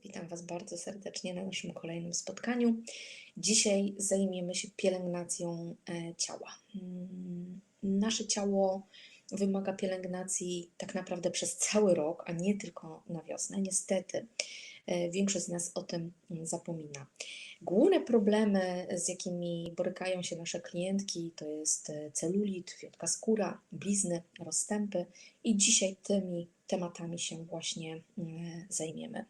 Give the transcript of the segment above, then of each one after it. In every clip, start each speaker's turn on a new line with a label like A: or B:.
A: Witam Was bardzo serdecznie na naszym kolejnym spotkaniu. Dzisiaj zajmiemy się pielęgnacją e, ciała. Mm, Nasze ciało wymaga pielęgnacji tak naprawdę przez cały rok, a nie tylko na wiosnę. Niestety, e, większość z nas o tym zapomina. Główne problemy, z jakimi borykają się nasze klientki, to jest e, celulit, wielka skóra, blizny, rozstępy i dzisiaj tymi tematami się właśnie mm, zajmiemy.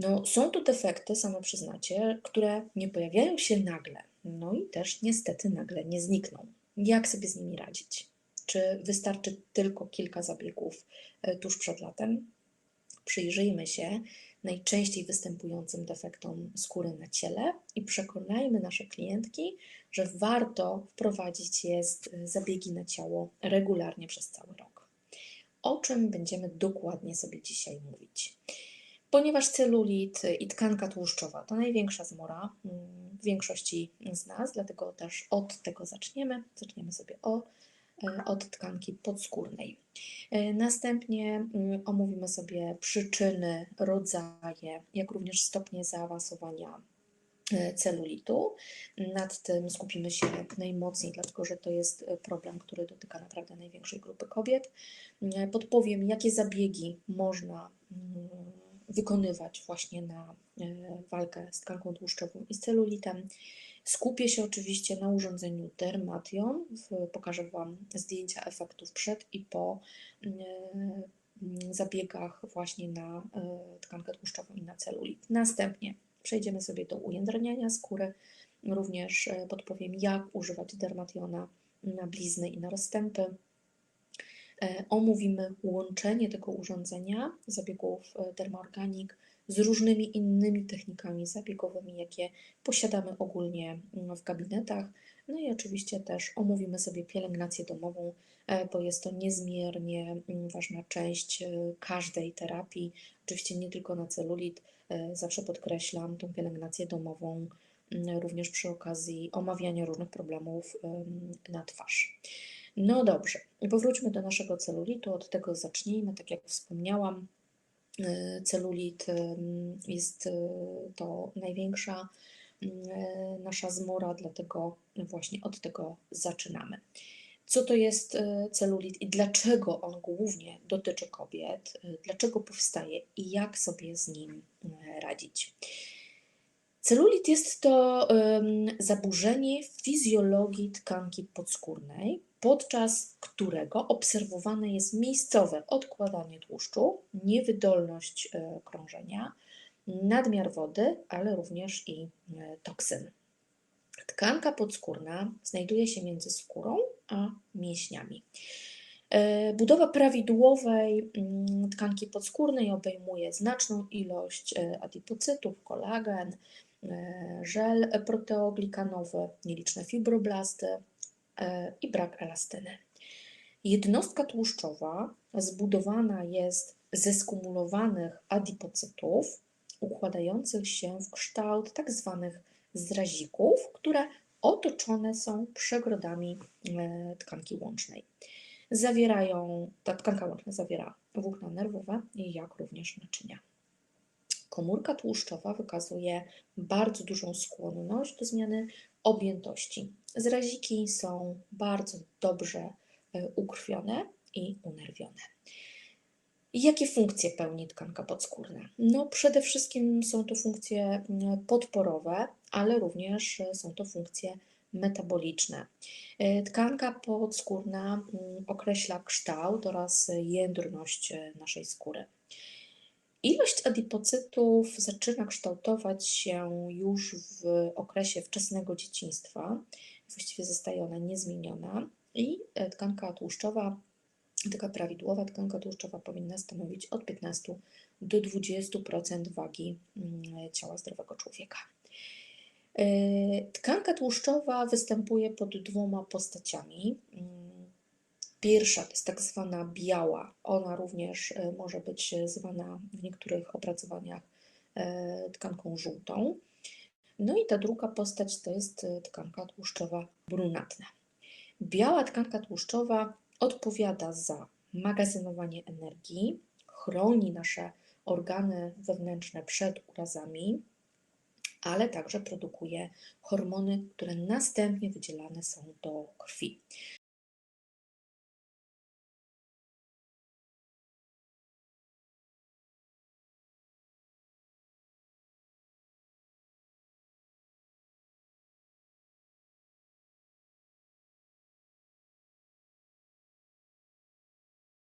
A: No, są to defekty, same przyznacie, które nie pojawiają się nagle, no i też niestety nagle nie znikną. Jak sobie z nimi radzić? Czy wystarczy tylko kilka zabiegów e, tuż przed latem? Przyjrzyjmy się najczęściej występującym defektom skóry na ciele i przekonajmy nasze klientki, że warto wprowadzić jest e, zabiegi na ciało regularnie przez cały rok. O czym będziemy dokładnie sobie dzisiaj mówić? Ponieważ celulit i tkanka tłuszczowa to największa zmora mm, w większości z nas, dlatego też od tego zaczniemy. Zaczniemy sobie o, e, od tkanki podskórnej. E, Następnie mm, omówimy sobie przyczyny, rodzaje, jak również stopnie zaawansowania e, celulitu. Nad tym skupimy się najmocniej, dlatego że to jest problem, który dotyka naprawdę największej grupy kobiet. Podpowiem, jakie zabiegi można mm, wykonywać właśnie na e, walkę z tkanką tłuszczową i z celulitem. Skupię się oczywiście na urządzeniu Dermation. Pokażę Wam zdjęcia efektów przed i po e, zabiegach właśnie na e, tkankę tłuszczową i na celulit. Następnie przejdziemy sobie do ujędrniania skóry. Również podpowiem, jak używać Dermationa na blizny i na rozstępy. E, Omówimy łączenie tego urządzenia, zabiegów e, Dermaorganic, z różnymi innymi technikami zabiegowymi, jakie posiadamy ogólnie mm, w gabinetach. No i oczywiście też omówimy sobie pielęgnację domową, e, bo jest to niezmiernie mm, ważna część e, każdej terapii. Oczywiście nie tylko na celulit, e, zawsze podkreślam tą pielęgnację domową, również przy okazji omawiania różnych problemów em, na twarz. No dobrze, powróćmy do naszego celulitu, od tego zacznijmy. Tak jak wspomniałam, y, celulit jest y, to największa y, nasza zmora, dlatego właśnie od tego zaczynamy. Co to jest celulit i dlaczego on głównie dotyczy kobiet, dlaczego powstaje i jak sobie z nim radzić? Celulit jest to zaburzenie fizjologii tkanki podskórnej, podczas którego obserwowane jest miejscowe odkładanie tłuszczu, niewydolność e, krążenia, nadmiar wody, ale również i e, toksyn. Tkanka podskórna znajduje się między skórą a mięśniami. E, Budowa prawidłowej mm, tkanki podskórnej obejmuje znaczną ilość adipocytów, kolagen, żel proteoglikanowy, nieliczne fibroblasty e, i brak elastyny. Jednostka tłuszczowa zbudowana jest ze skumulowanych adipocytów układających się w kształt tak zwanych zrazików, które otoczone są przegrodami e, tkanki łącznej. Zawierają, ta tkanka łączna zawiera włókna nerwowe, jak również naczynia. Komórka tłuszczowa wykazuje bardzo dużą skłonność do zmiany objętości. Zraziki są bardzo dobrze e, ukrwione i unerwione. Jakie funkcje pełni tkanka podskórna? No, przede wszystkim są to funkcje mm, podporowe, ale również e, są to funkcje metaboliczne. E, Tkanka podskórna mm, określa kształt oraz jędrność naszej skóry. Ilość adipocytów zaczyna kształtować się już w okresie wczesnego dzieciństwa. Właściwie zostaje ona niezmieniona i e, tkanka tłuszczowa, taka prawidłowa tkanka tłuszczowa powinna stanowić od 15 do 20% wagi mm, ciała zdrowego człowieka. E, Tkanka tłuszczowa występuje pod dwoma postaciami. Pierwsza to jest tak zwana biała. Ona również e, może być zwana w niektórych opracowaniach e, tkanką żółtą. No i ta druga postać to jest e, tkanka tłuszczowa brunatna. Biała tkanka tłuszczowa odpowiada za magazynowanie energii, chroni nasze organy wewnętrzne przed urazami, ale także produkuje hormony, które następnie wydzielane są do krwi.